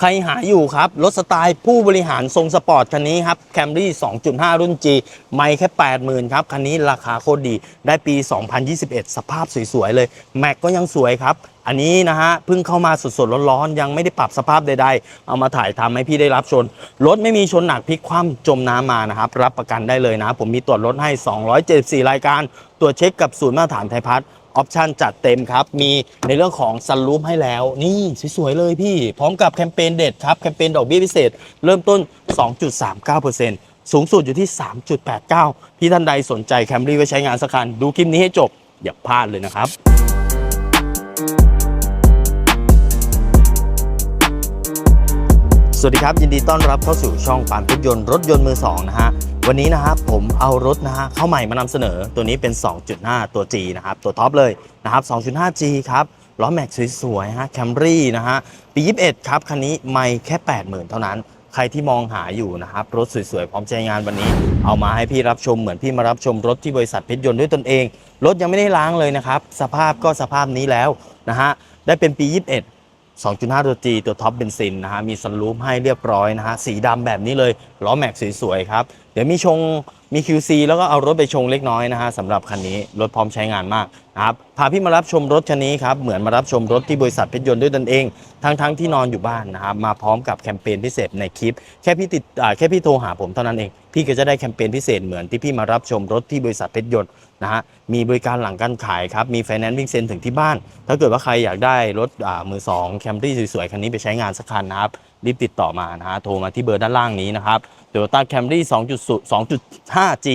ใครหาอยู่ครับ รถสไตล์ผู้บริหารทรงสปอร์ตคันนี้ครับ Camry 2.5 รุ่น G ไม่แค่ 80,000 ครับ คันนี้ราคาโคตรดี ได้ปี 2021 สภาพสวย ๆ เลย แม็กก็ยังสวยครับ อันนี้นะฮะเพิ่งเข้ามาสดๆ ร้อนๆ ยังไม่ได้ปรับสภาพใดๆ เอามาถ่ายทำให้พี่ได้รับชน รถไม่มีชนหนักพลิกคว่ำจมน้ำมานะครับ รับประกันได้เลยนะ ผมมีตรวจรถให้ 274 รายการ ตรวจเช็คกับศูนย์มาตรฐานไทยพัฒน์ ออปชันจัดเต็มครับ มีในเรื่องของซันรูฟให้แล้ว นี่สวยๆเลยพี่ พร้อมกับแคมเปญเด็ดครับ แคมเปญดอกเบี้ยพิเศษ เริ่มต้น 2.39%สูงสุดอยู่ที่ 3.89 พี่ท่านใดสนใจแคมรี่ไว้ใช้งานสักคัน ดูคลิปนี้ให้จบ อย่าพลาดเลยนะครับสวัสดีครับ ยินดีต้อนรับเข้าสู่ช่องปานพุทยนต์รถยนต์มือสองนะฮะ วันนี้นะครับผมเอารถนะฮะเข้าใหม่มานำเสนอตัวนี้เป็น 2.5 ตัว G นะครับ ตัวท็อปเลยนะครับ 2.5G ครับล้อแม็กสวยๆฮะแคมรี่นะฮะปี 21 ครับ คันนี้ไม่แค่ 80,000 เท่านั้น ใครที่มองหาอยู่นะครับ รถสวยๆ พร้อมใช้งานวันนี้ เอามาให้พี่รับชมเหมือนพี่มารับชมรถที่บริษัทเพชรยนต์ด้วยตนเอง รถยังไม่ได้ล้างเลยนะครับ สภาพก็สภาพนี้แล้วนะฮะได้เป็นปี 21 2.5 ตัว G ตัวท็อปเบนซินนะฮะมีซันรูฟให้เรียบร้อยนะฮะสีดำแบบนี้เลยล้อแม็กสวยๆครับ เดี๋ยวมีชงมี QC แล้วก็เอารถไปชงเล็กน้อยนะฮะสำหรับคันนี้รถพร้อมใช้งานมากนะครับพาพี่มารับชมรถคันนี้ครับเหมือนมารับชมรถที่บริษัทเพชรยนต์ด้วยตนเอง ทั้งๆที่นอนอยู่บ้านนะครับมาพร้อมกับแคมเปญพิเศษในคลิป แค่พี่ติดแค่พี่โทรหาผมเท่านั้นเอง พี่ก็จะได้แคมเปญพิเศษเหมือนที่พี่มารับชมรถที่บริษัทเพชรยนต์นะฮะมีบริการหลังการขายครับมีไฟแนนซ์วิ่งเซ็นถึงที่บ้าน ถ้าเกิดว่าใครอยากได้รถมือสองแคมรี่สวยๆคันนี้ไปใช้งานสักคันนะครับ รีบติดต่อมานะฮะโทรมาที่เบอร์ด้านล่างนี้นะครับ Toyota Camry 2.5G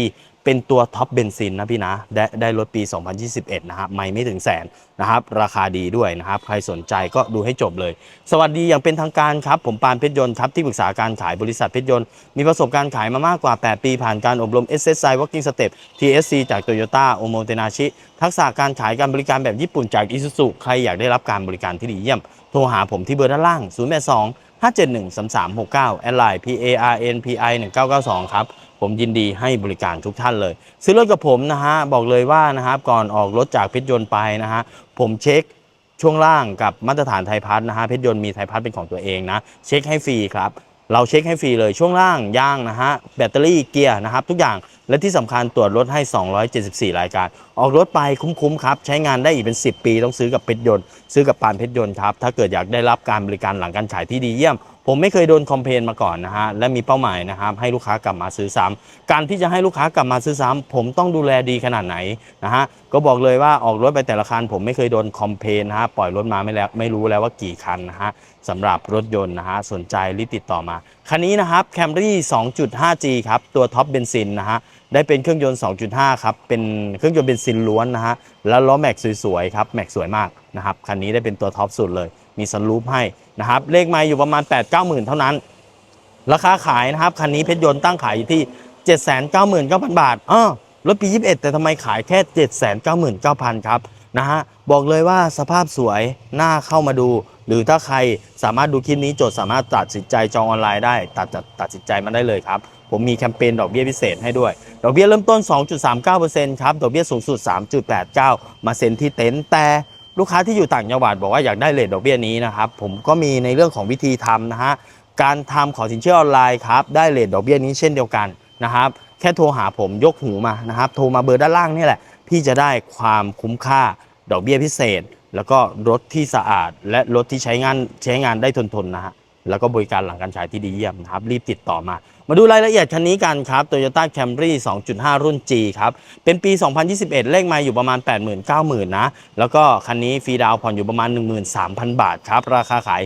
เป็นตัวท็อปเบนซินนะพี่นะ ได้ได้รถปี 2021 นะครับไม่ไม่ถึงแสนนะครับ ราคาดีด้วยนะครับ ใครสนใจก็ดูให้จบเลย สวัสดีอย่างเป็นทางการครับ ผมปานเพชรยนต์ครับ ที่ปรึกษาการขายบริษัทเพชรยนต์ มีประสบการณ์ขายมามากกว่า 8 ปีผ่านการอบรม SSI Working Step TSC จาก Toyota o m o t e n a s h i ทักษะการขายการบริการแบบญี่ปุ่นจาก Isuzu ใครอยากได้รับการบริการที่ดีเยี่ยม โทรหาผมที่เบอร์ด้านล่าง 082 571 3369แอดไลน์ PARNPI 1992ครับ ผมยินดีให้บริการทุกท่านเลย ซื้อรถกับผมนะฮะ บอกเลยว่านะครับก่อนออกรถจากเพชรยนต์ไปนะฮะ ผมเช็คช่วงล่างกับมาตรฐานไทยพัฒนะฮะเพชรยนต์มีไทยพัฒเป็นของตัวเองนะ เช็คให้ฟรีครับ เราเช็คให้ฟรีเลยช่วงล่างย่างนะฮะแบตเตอรี่เกียร์นะครับทุกอย่างและที่สำคัญตรวจรถให้ 274 รายการ ออกรถไปคุ้มๆครับ ใช้งานได้อีกเป็น 10 ปี ต้องซื้อกับเพชรยนต์ ซื้อกับปานเพชรยนต์ครับ ถ้าเกิดอยากได้รับการบริการหลังการขายที่ดีเยี่ยม ผมไม่เคยโดนคอมเพลนมาก่อนนะฮะ และมีเป้าหมายนะครับ ให้ลูกค้ากลับมาซื้อซ้ำการที่จะให้ลูกค้ากลับมาซื้อซ้ำผมต้องดูแลดีขนาดไหนนะฮะ ก็บอกเลยว่าออกรถไปแต่ละคัน ผมไม่เคยโดนคอมเพลนนะฮะ ปล่อยรถมาไม่แล้วไม่รู้แล้วว่ากี่คันนะฮะสำหรับรถยนต์นะฮะ สนใจรีบติดต่อมา คันนี้นะครับ Camry 2.5G ครับ ตัวท็อปเบนซินนะฮะ ได้เป็นเครื่องยนต์ 2.5 ครับ เป็นเครื่องยนต์เบนซินล้วนนะฮะ แล้วล้อแม็กสวยๆ ครับ แม็กสวยมากนะครับ คันนี้ได้เป็นตัวท็อปสุดเลย มีซันรูฟให้นะครับ เลขไมล์อยู่ประมาณ 8 9 0 0 0 0 เท่านั้น ราคาขายนะครับ คันนี้เพชรยนต์ตั้งขายอยู่ที่ 799,000 บาทอ้อรถปี 21 แต่ทำไมขายแค่ 799,000 ครับนะฮะ บอกเลยว่าสภาพสวย น่าเข้ามาดู หรือถ้าใครสามารถดูคลิปนี้จดสามารถตัดสินใจจองออนไลน์ได้ ตัดตัดตัดสินใจมาได้เลยครับ ผมมีแคมเปญดอกเบี้ยพิเศษให้ด้วย ดอกเบี้ยเริ่มต้น 2.39%ครับดอกเบี้ยสูงสุด 3.89 มาเซ็นที่เต็นท์แต่ลูกค้าที่อยู่ต่างจังหวัดบอกว่าอยากได้เลทดอกเบี้ยนี้นะครับผมก็มีในเรื่องของวิธีทำนะฮะการทำขอสินเชื่อออนไลน์ครับได้เลทดอกเบี้ยนี้เช่นเดียวกันนะครับแค่โทรหาผมยกหูมานะครับโทรมาเบอร์ด้านล่างนี่แหละพี่จะได้ความคุ้มค่าดอกเบี้ยพิเศษ แล้วก็รถที่สะอาด และรถที่ใช้งานใช้งานได้ทนทนๆนะฮะแล้วก็บริการหลังการใช้ที่ดีเยี่ยมนะครับรีบติดต่อมา มาดูรายละเอียดคันนี้กันครับ Toyota Camry 2.5 รุ่น G ครับ เป็นปี 2021 เลขมาอยู่ประมาณ 80,000 90,000 นะ แล้วก็คันนี้ฟรีดาวผ่อนอยู่ประมาณ 13,000 บาทครับ ราคาขาย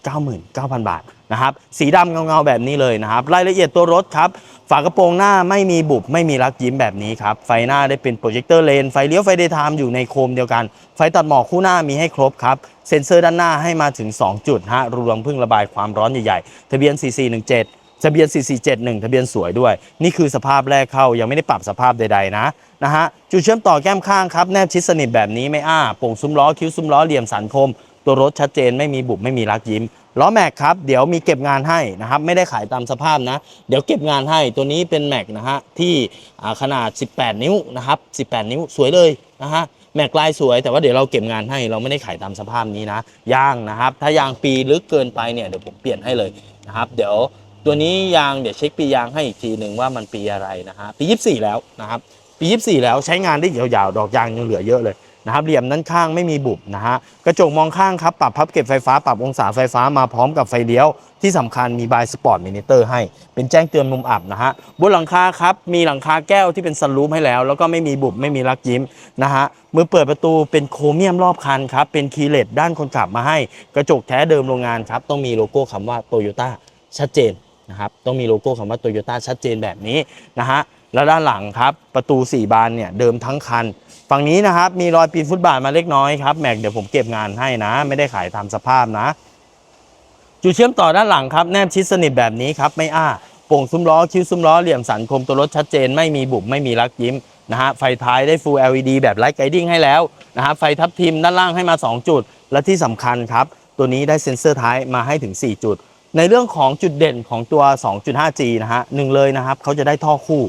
799,000 บาทนะครับ สีดำเงาๆแบบนี้เลยนะครับ รายละเอียดตัวรถครับ ฝากระโปรงหน้าไม่มีบุบ ไม่มีรักยิ้มแบบนี้ครับ ไฟหน้าได้เป็นโปรเจคเตอร์เลน ไฟเลี้ยวไฟเดย์ไทม์อยู่ในโคมเดียวกัน ไฟตัดหมอกคู่หน้ามีให้ครบครับ เซ็นเซอร์ด้านหน้าให้มาถึง 2 จุดฮะรวมพึ่งระบายความร้อนใหญ่ๆ ทะเบียน 4417 ทะเบียน 4471 ทะเบียนสวยด้วย นี่คือสภาพแรกเข้ายังไม่ได้ปรับสภาพใดๆนะนะฮะจุดเชื่อมต่อแก้มข้างครับ แนบชิดสนิทแบบนี้ไม่อ้าโป่งซุ้มล้อคิ้วซุ้มล้อเหลี่ยมสันคม ตัวรถชัดเจนไม่มีบุบไม่มีรักยิ้มล้อแม็กครับเดี๋ยวมีเก็บงานให้นะครับไม่ได้ขายตามสภาพนะ เดี๋ยวเก็บงานให้ตัวนี้เป็นแม็กนะฮะที่อ่าขนาด 18 นิ้วนะครับ18 นิ้วสวยเลยนะฮะแม็กลายสวยแต่ว่าเดี๋ยวเราเก็บงานให้เราไม่ได้ขายตามสภาพนี้นะยางนะครับ ถ้ายางปีลึกเกินไปเนี่ยเดี๋ยวผมเปลี่ยนให้เลยนะครับ เดี๋ยว ตัวนี้ยางเดี๋ยวเช็คปียางให้อีกทีหนึ่งว่ามันปีอะไรนะฮะปี 24 แล้วนะครับปี 24 แล้วใช้งานได้ยาวๆดอกยางยังเหลือเยอะเลยนะครับเหลี่ยมด้านข้างไม่มีบุบนะฮะกระจกมองข้างครับปรับพับเก็บไฟฟ้าปรับองศาไฟฟ้ามาพร้อมกับไฟเลี้ยว ที่สำคัญมีบายสปอร์ตมินิเตอร์ให้เป็นแจ้งเตือนมุมอับนะฮะบนหลังคาครับมีหลังคาแก้วที่เป็นซันรูฟให้แล้ว แล้วก็ไม่มีบุบไม่มีลักยิ้มนะฮะมือเปิดประตูเป็นโครเมียมรอบคันครับเป็นคีเลสด้านคนขับมาให้ กระจกแท้เดิมโรงงานครับต้องมีโลโก้คำว่าโตโยต้าชัดเจน นะครับต้องมีโลโก้คำว่าโตโยต้าชัดเจนแบบนี้นะฮะแล้วด้านหลังครับประตู 4 บานเนี่ยเดิมทั้งคัน ฝั่งนี้นะครับมีรอยปีนฟุตบาทมาเล็กน้อยครับแม็กเดี๋ยวผมเก็บงานให้นะ ไม่ได้ขายตามสภาพนะ จุดเชื่อมต่อด้านหลังครับแนบชิดสนิทแบบนี้ครับไม่อ้าโป่งซุ้มล้อคิ้วซุ้มล้อเหลี่ยมสันคมตัวรถชัดเจนไม่มีบุบไม่มีรักยิ้มนะฮะไฟท้ายได้ Full LED แบบไลท์ไกดิ้งให้แล้วนะฮะไฟทับทิมด้านล่างให้มา 2 จุด และที่สำคัญครับ ตัวนี้ได้เซ็นเซอร์ท้ายมาให้ถึง 4 จุด ในเรื่องของจุดเด่นของตัว 2.5G นะฮะหนึ่งเลยนะครับเขาจะได้ท่อคู่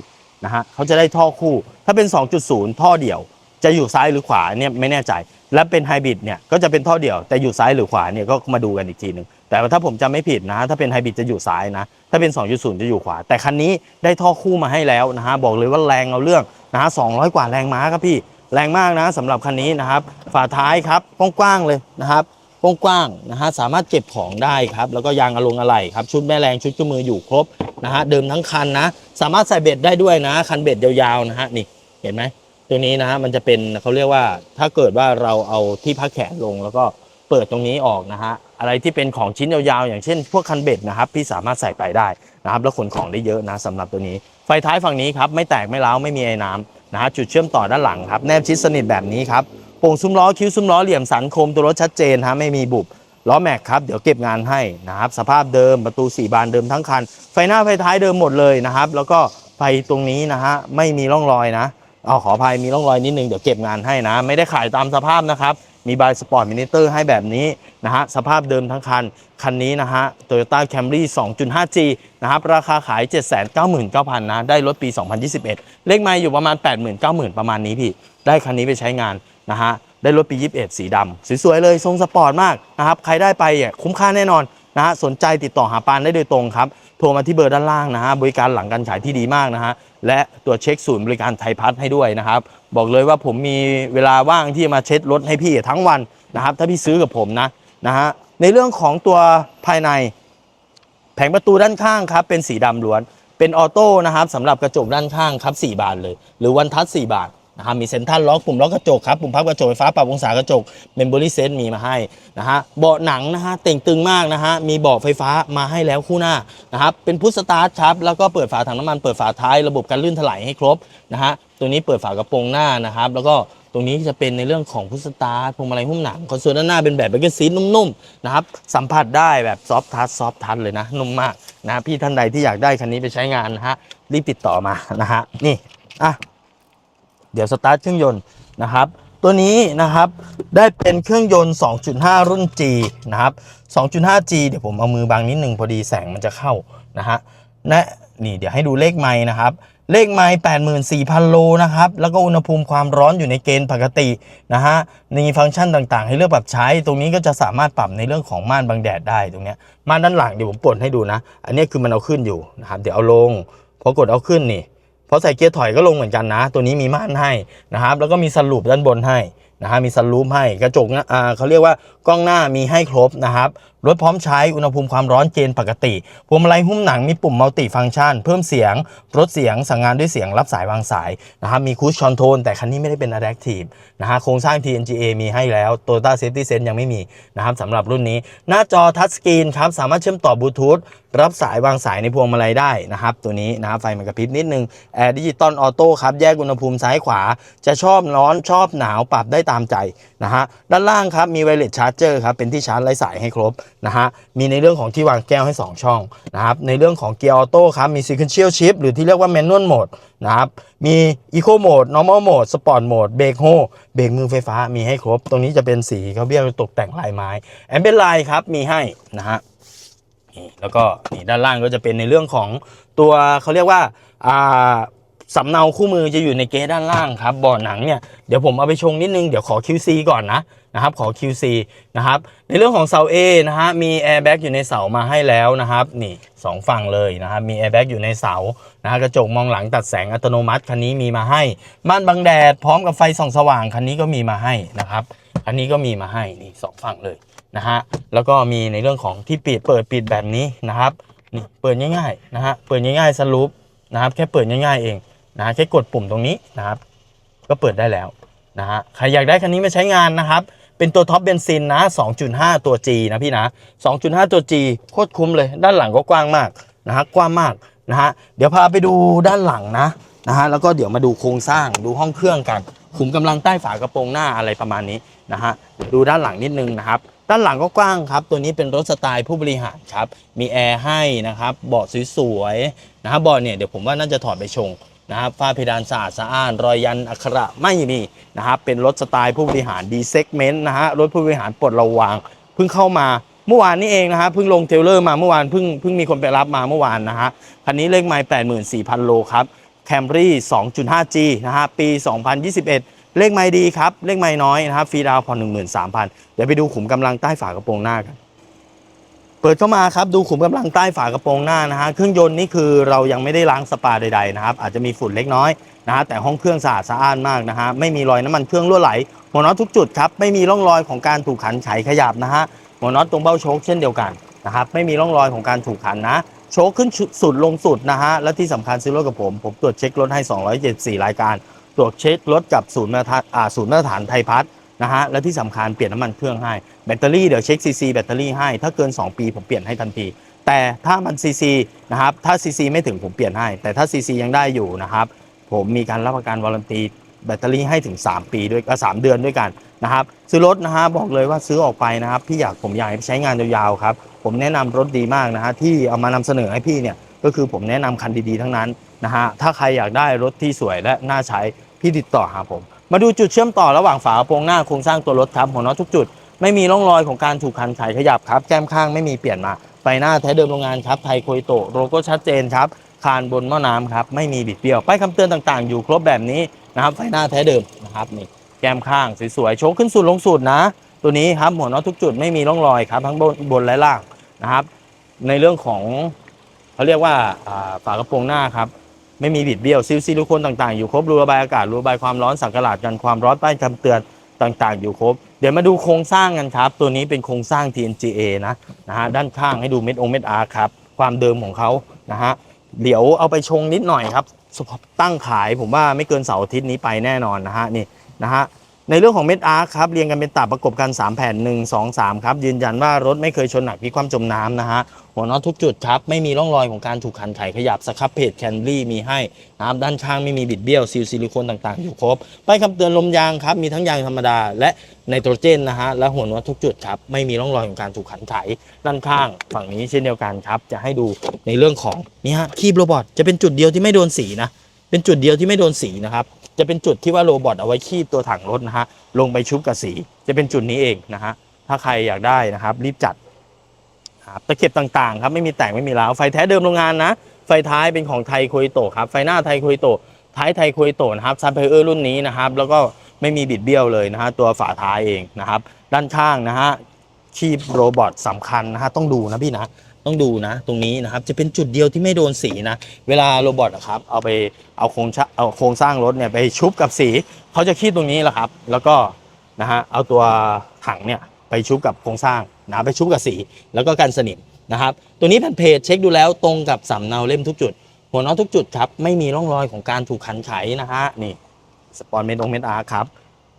นะฮะเขาจะได้ท่อคู่ ถ้าเป็น 2.0 ท่อเดี่ยว จะอยู่ซ้ายหรือขวาเนี่ยไม่แน่ใจ และเป็นไฮบริดเนี่ยก็จะเป็นท่อเดี่ยว แต่อยู่ซ้ายหรือขวาเนี่ยก็มาดูกันอีกทีหนึ่งแต่ถ้าผมจำไม่ผิดนะถ้าเป็นไฮบริดจะอยู่ซ้ายนะ ถ้าเป็น 2.0 จะอยู่ขวา แต่คันนี้ได้ท่อคู่มาให้แล้วนะฮะบอกเลยว่าแรงเอาเรื่องนะฮะ200 กว่าแรงม้าครับพี่แรงมากนะสำหรับคันนี้นะครับฝาท้ายครับกว้างๆเลยนะครับ กว้างๆนะฮะสามารถเก็บของได้ครับ แล้วก็ยางอะลงอะไหล่ครับ ชุดแม่แรงชุดเครื่องมืออยู่ครบนะฮะเดิมทั้งคันนะ สามารถใส่เบ็ดได้ด้วยนะ คันเบ็ดยาวๆนะฮะนี่เห็นไหมตัวนี้นะฮะมันจะเป็นเขาเรียกว่าถ้าเกิดว่าเราเอาที่พักแขนลงแล้วก็เปิดตรงนี้ออกนะฮะอะไรที่เป็นของชิ้นยาวๆ อย่างเช่น พวกคันเบ็ดนะครับพี่สามารถใส่ไปได้นะครับแล้วขนของได้เยอะนะสำหรับตัวนี้ ไฟท้ายฝั่งนี้ครับไม่แตกไม่ร้าไม่มีไอ้น้ำนะฮะจุดเชื่อมต่อด้านหลังครับแนบชิดสนิทแบบนี้ครับ โป่งซุ้มล้อคิ้วซุ้มล้อเหลี่ยมสันคมตัวรถชัดเจนฮะไม่มีบุบล้อแม็กครับเดี๋ยวเก็บงานให้นะครับสภาพเดิมประตูสี่บานเดิมทั้งคัน ไฟหน้าไฟท้ายเดิมหมดเลยนะครับ แล้วก็ไฟตรงนี้นะฮะไม่มีร่องรอยนะเอาขออภัยมีร่องรอยนิดนึงเดี๋ยวเก็บงานให้นะ ไม่ได้ขายตามสภาพนะครับ มีบายสปอร์ตมินิเตอร์ให้แบบนี้นะฮะสภาพเดิมทั้งคัน คันนี้นะฮะ Toyota Camry 2.5G นะครับราคาขาย 799,000นะได้รถปี 2021 เลขไมล์อยู่ประมาณ 80,000 90,000 ประมาณนี้พี่ ได้คันนี้ไปใช้งาน นะฮะได้รถปี 21 สีดำสวยๆเลยทรงสปอร์ตมากนะครับใครได้ไปอะคุ้มค่าแน่นอนนะฮะสนใจติดต่อหาปานได้โดยตรงครับ โทรมาที่เบอร์ด้านล่างนะฮะบริการหลังการขายที่ดีมากนะฮะและตัวเช็คศูนย์บริการไทยพัฒน์ให้ด้วยนะครับ บอกเลยว่าผมมีเวลาว่างที่มาเช็ดรถให้พี่ทั้งวันนะครับ ถ้าพี่ซื้อกับผมนะนะฮะในเรื่องของตัวภายในแผงประตูด้านข้างครับเป็นสีดำล้วน เป็นออโต้นะครับสำหรับกระจกด้านข้างครับ4บานเลย หรือวันทัช4บาท นะครับมีเซ็นทรัลล็อกปุ่มล็อกกระจกครับปุ่มพับกระจกไฟฟ้าปรับองศากระจกเมมโมรี่เซนมีมาให้นะฮะเบาะหนังนะฮะเต่งตึงมากนะฮะมีเบาะไฟฟ้ามาให้แล้วคู่หน้านะครับเป็นพุทสตาร์ทครับแล้วก็เปิดฝาถังน้ำมันเปิดฝาท้ายระบบการลื่นถลายให้ครบนะฮะตัวนี้เปิดฝากระโปรงหน้านะครับแล้วก็ตรงนี้จะเป็นในเรื่องของพุทสตาร์ทพวงมาลัยหุ้มหนังคอนโซลด้านหน้าเป็นแบบเบเกอร์ซีนุ่มๆนะครับสัมผัสได้แบบซอฟทัชซอฟทัชเลยนะนุ่มมากนะพี่ท่านใดที่อยากได้คันนี้ไปใช้งานนะฮะรีบติดต่อมานะฮะนี่อะ เดี๋ยวสตาร์ทเครื่องยนต์นะครับ ตัวนี้นะครับได้เป็นเครื่องยนต์ 2.5 รุ่น G นะครับ 2.5G เดี๋ยวผมเอามือบังนิดหนึ่งพอดีแสงมันจะเข้านะฮะนะนี่เดี๋ยวให้ดูเลขไม้นะครับ เลขไม้84,000 โลนะครับ แล้วก็อุณหภูมิความร้อนอยู่ในเกณฑ์ปกตินะฮะมีฟังก์ชันต่างๆ ให้เลือกปรับใช้ ตรงนี้ก็จะสามารถปรับในเรื่องของม่านบังแดดได้ตรงเนี้ยม่านด้านหลังเดี๋ยวผมปลดให้ดูนะ อันนี้คือมันเอาขึ้นอยู่นะครับ เดี๋ยวเอาลง พอกดเอาขึ้นนี่ พอใส่เกียร์ถอยก็ลงเหมือนกันนะ ตัวนี้มีม่านให้นะครับ แล้วก็มีสลูปด้านบนให้นะฮะมีสลูปให้กระจกนะอ่าเขาเรียกว่ากล้องหน้ามีให้ครบนะครับรถพร้อมใช้อุณหภูมิความร้อนเกณฑ์ปกติพวงมาลัยหุ้มหนังมีปุ่มมัลติฟังก์ชัน เพิ่มเสียงลดเสียงสั่งงานด้วยเสียงรับสายวางสายนะครับมีคูชคอนโทรลแต่คันนี้ไม่ได้เป็น Adaptive นะฮะโครงสร้าง TNGA มีให้แล้ว Toyota Safety Sense ยังไม่มีนะครับสำหรับรุ่นนี้ หน้าจอทัชสกรีนครับสามารถเชื่อมต่อบลูทูธรับสายวางสายในพวงมาลัยได้นะครับตัวนี้นะครับไฟมันกระพริบนิดนึงแอร์ดิจิตอลออโต้ครับแยกอุณหภูมิซ้ายขวา จะชอบร้อนชอบหนาวปรับได้ตามใจนะฮะด้านล่างครับมีไวเลสชาร์จเจอร์ครับเป็นที่ชาร์จไร้สายให้ครบนะฮะมีในเรื่องของที่วางแก้วให้ 2 ช่องนะครับในเรื่องของเกียร์ออโต้ครับมี sequential shift หรือที่เรียกว่า manual mode นะครับมี eco mode normal mode sport mode เบรกโฮเบรกมือไฟฟ้ามีให้ครบ ตรงนี้จะเป็นสีเขาเรียกว่าตกแต่งลายไม้แอมเบ l ไลน์ครับมีให้นะฮะนี่แล้วก็นี่ด้านล่างก็จะเป็นในเรื่องของตัวเขาเรียกว่าอ่าสำเนาคู่มือจะอยู่ในเกสด้านล่างครับเบาะหนังเนี่ยเดี๋ยวผมเอาไปชงนิดนึง เดี๋ยวขอ QC ก่อนนะ นะครับขอ QC นะครับในเรื่องของเสา A นะฮะมีแอร์แบ็กอยู่ในเสามาให้แล้วนะครับนี่สองฝั่งเลยนะครับมีแอร์แบ็กอยู่ในเสานะฮะกระจกมองหลังตัดแสงอัตโนมัติคันนี้มีมาให้ม่านบังแดดพร้อมกับไฟส่องสว่างคันนี้ก็มีมาให้นะครับคันนี้ก็มีมาให้นี่สองฝั่งเลยนะฮะแล้วก็มีในเรื่องของที่ปิดเปิดปิดแบบนี้นะครับนี่เปิดง่ายๆนะฮะเปิดง่ายๆสรุปนะครับแค่เปิดง่ายๆเองนะแค่กดปุ่มตรงนี้นะครับ ก็เปิดได้แล้วนะฮะใครอยากได้คันนี้มาใช้งานนะครับ เป็นตัวท็อปเบนซินนะ 2.5 ตัว G นะพี่นะ 2.5 ตัว G โคตรคุ้มเลย ด้านหลังก็กว้างมากนะฮะ กว้างมากนะฮะ เดี๋ยวพาไปดูด้านหลังนะนะฮะ แล้วก็เดี๋ยวมาดูโครงสร้าง ดูห้องเครื่องกัน ขุมกำลังใต้ฝากระโปรงหน้าอะไรประมาณนี้นะฮะ ดูด้านหลังนิดนึงนะครับ ด้านหลังก็กว้างครับ ตัวนี้เป็นรถสไตล์ผู้บริหารครับ มีแอร์ให้นะครับ เบาะสวยๆนะครับเบาะเนี่ยเดี๋ยวผมว่าน่าจะถอดไปชง นะครับฝ้าเพดานสะอาดสะอ้าน รอยยันอักขระไม่มีนะครับเป็นรถสไตล์ผู้บริหารดีเซกเมนต์นะฮะรถผู้บริหารปลดระวางเพิ่งเข้ามาเมื่อวานนี้เองนะฮะเพิ่งลงเทเลอร์มาเมื่อวานเพิ่งเพิ่งมีคนไปรับมาเมื่อวานนะฮะคันนี้เลขไมล์84,000 โลครับแคมรี่ 2.5G นะฮะปี 2021 เลขไมล์ดีครับ เลขไมล์น้อยนะครับฟรีดาวน์ผ่อน13,000 เดี๋ยวไปดูขุมกำลังใต้ฝากระโปรงหน้ากัน เปิดเข้ามาครับดูขุมกำลังใต้ฝากระโปรงหน้านะฮะเครื่องยนต์นี่คือเรายังไม่ได้ล้างสปาใดๆนะครับอาจจะมีฝุ่นเล็กน้อยนะฮะแต่ห้องเครื่องสะอาดสะอ้านมากนะฮะไม่มีรอยน้ำมันเครื่องรั่วไหลหัวน็อตทุกจุดครับไม่มีร่องรอยของการถูกขันไขขยับนะฮะหัวน็อตตรงเบ้าโชคเช่นเดียวกันนะครับไม่มีร่องรอยของการถูกขันนะ โชคขึ้นสุดลงสุดนะฮะและที่สำคัญซื้อรถกับผม ผมตรวจเช็ครถให้ 274 รายการ ตรวจเช็ครถกับศูนย์มาตรฐานอ่าศูนย์มาตรฐานไทยพัฒน์ นะฮะและที่สำคัญเปลี่ยนน้ำมันเครื่องให้แบตเตอรี่เดี๋ยวเช็คซีซีแบตเตอรี่ให้ถ้าเกิน 2 ปีผมเปลี่ยนให้ทันที แต่ถ้ามันซีซีนะครับถ้าซีซีไม่ถึงผมเปลี่ยนให้ แต่ถ้าซีซียังได้อยู่นะครับผมมีการรับประกันวารันตีแบตเตอรี่ให้ถึง 3 ปีด้วยก็สามเดือนด้วยกันนะครับซื้อรถนะฮะบอกเลยว่าซื้อออกไปนะครับพี่อยากผมอยากให้ใช้งานยาวๆครับผมแนะนำรถดีมากนะฮะที่เอามานำเสนอให้พี่เนี่ยก็คือผมแนะนำคันดีๆทั้งนั้นนะฮะถ้าใครอยากได้รถที่สวยและน่าใช้พี่ติดต่อหาผม มาดูจุดเชื่อมต่อระหว่างฝากระโปรงหน้าโครงสร้างตัวรถครับหัวน็อตทุกจุด ไม่มีร่องรอยของการถูกคันไขขยับครับแก้มข้างไม่มีเปลี่ยนมาไฟหน้าแท้เดิมโรงงานครับไทยโคยโตโลโก้ชัดเจนครับคานบนหม้อน้ำครับไม่มีบิดเบี้ยวป้ายคำเตือนต่างๆ อยู่ครบแบบนี้นะครับไฟหน้าแท้เดิมนะครับนี่แก้มข้างสวยๆโชคขึ้นสุดลงสุดนะ ตัวนี้ครับหัวน็อตทุกจุดไม่มีร่องรอยครับทั้งบนบนและล่างนะครับ ในเรื่องของเขาเรียกว่าฝากระโปรงหน้าครับ ไม่มีบิดเบี้ยวซิลซิลิโคนต่างๆ อยู่ครบรูระบายอากาศรูระบายความร้อนสังกะหลาดกันความร้อนป้ายคำเตือนต่างๆ อยู่ครบ เดี๋ยวมาดูโครงสร้างกันครับ ตัวนี้เป็นโครงสร้าง TNGA นะนะฮะด้านข้างให้ดูเม็ดองเม็ดอาร์ครับ ความเดิมของเขานะฮะเดี๋ยวเอาไปชงนิดหน่อยครับตั้งขายผมว่าไม่เกินเสาร์อาทิตย์นี้ไปแน่นอนนะฮะนี่นะฮะ ในเรื่องของเม็ดอาร์คครับเรียงกันเป็นตับประกบกัน 3 แผ่น 1 2 3 ครับ ยืนยันว่ารถไม่เคยชนหนักพิกคว่ำจมน้ำนะฮะหัวน็อตทุกจุดครับ ไม่มีร่องรอยของการถูกขันไขขยับสครับเพจแคนรี่มีให้นะครับด้านข้างไม่มีบิดเบี้ยวซีลซิลิโคนต่างๆ อยู่ครบป้ายคำเตือนลมยางครับ มีทั้งยางธรรมดาและไนโตรเจนนะฮะและหัวน็อตทุกจุดครับ ไม่มีร่องรอยของการถูกขันไขด้านข้างฝั่งนี้เช่นเดียวกันครับ จะให้ดูในเรื่องของนี่ฮะคีบโรบอทจะเป็นจุดเดียวที่ไม่โดนสีนะเป็นจุดเดียวที่ไม่โดนสีนะครับ จะเป็นจุดที่ว่าโรบอทเอาไว้คีบตัวถังรถนะฮะลงไปชุบกับสี จะเป็นจุดนี้เองนะฮะถ้าใครอยากได้นะครับ รีบจัดครับตะเข็บต่างๆครับไม่มีแต่งไม่มีร้าวไฟแท้เดิมโรงงานนะ ไฟท้ายเป็นของไทยโคยโตครับไฟหน้าไทยโคยโตท้ายไทยโคยโตนะครับซับเพเออร์รุ่นนี้นะครับแล้วก็ไม่มีบิดเบี้ยวเลยนะฮะตัวฝาท้ายเองนะครับ ด้านข้างนะฮะคีบโรบอทสำคัญนะฮะต้องดูนะพี่นะ ต้องดูนะ ตรงนี้นะครับจะเป็นจุดเดียวที่ไม่โดนสีนะ เวลาโรบอทอะครับเอาไปเอาโครงชะเอาโครงสร้างรถเนี่ยไปชุบกับสีเขาจะคีบตรงนี้แหละครับ แล้วก็นะฮะเอาตัวถังเนี่ยไปชุบกับโครงสร้างนะไปชุบกับสี แล้วก็กันสนิมนะครับ ตัวนี้แผ่นเพจเช็คดูแล้วตรงกับสำเนาเล่มทุกจุด หัวน็อตทุกจุดครับไม่มีร่องรอยของการถูกขันไขนะฮะนี่สปอนเมนองเมนอาร์ครับ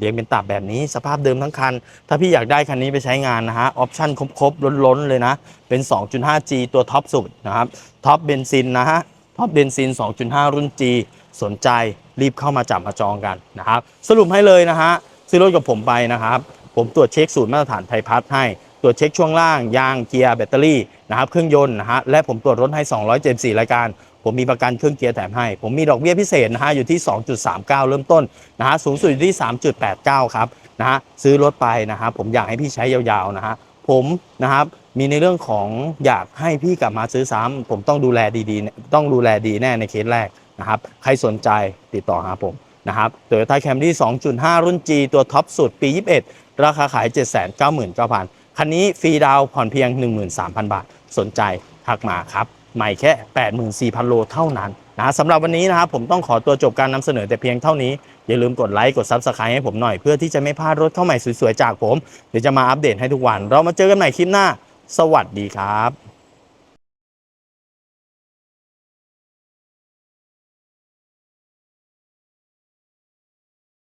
เรียงเป็นตับแบบนี้สภาพเดิมทั้งคัน ถ้าพี่อยากได้คันนี้ไปใช้งานนะฮะออปชั่นครบๆ ล้นๆ เลยนะ เป็น 2.5G ตัวท็อปสุดนะครับท็อปเบนซินนะฮะท็อปเบนซิน 2.5 รุ่น G สนใจรีบเข้ามาจับมาจองกันนะครับสรุปให้เลยนะฮะซื้อรถกับผมไปนะครับ ผมตรวจเช็คสูตรมาตรฐานไทยพัฒน์ให้ตรวจเช็คช่วงล่างยางเกียร์แบตเตอรี่นะครับเครื่องยนต์นะฮะและผมตรวจรถให้ 274 รายการ ผมมีประกันเครื่องเกียร์แถมให้ ผมมีดอกเบี้ยพิเศษนะฮะอยู่ที่ 2.39 เริ่มต้นนะฮะสูงสุดอยู่ที่ 3.89 ครับนะฮะซื้อรถไปนะฮะผมอยากให้พี่ใช้ยาวๆนะฮะผมนะครับมีในเรื่องของอยากให้พี่กลับมาซื้อซ้ำผมต้องดูแลดีๆ ต้องดูแลดีแน่ในเคสแรกนะครับใครสนใจติดต่อหาผมนะครับ Toyota Camry 2.5 รุ่น G ตัวท็อปสุดปี 21 ราคาขาย 799,000คันนี้ฟรีดาวผ่อนเพียง 13,000 บาท สนใจทักมาครับ ใหม่แค่ 84,000 โลเท่านั้นนะสำหรับวันนี้นะครับผมต้องขอตัวจบการนำเสนอแต่เพียงเท่านี้ อย่าลืมกดไลค์ กด s u b สไครต์ให้ผมหน่อยเพื่อที่จะไม่พลาดรถเข้าใหม่สวยๆ จากผม เดี๋ยวจะมาอัปเดตให้ทุกวัน เรามาเจอกันใหม่คลิปหน้า สวัสดีครับ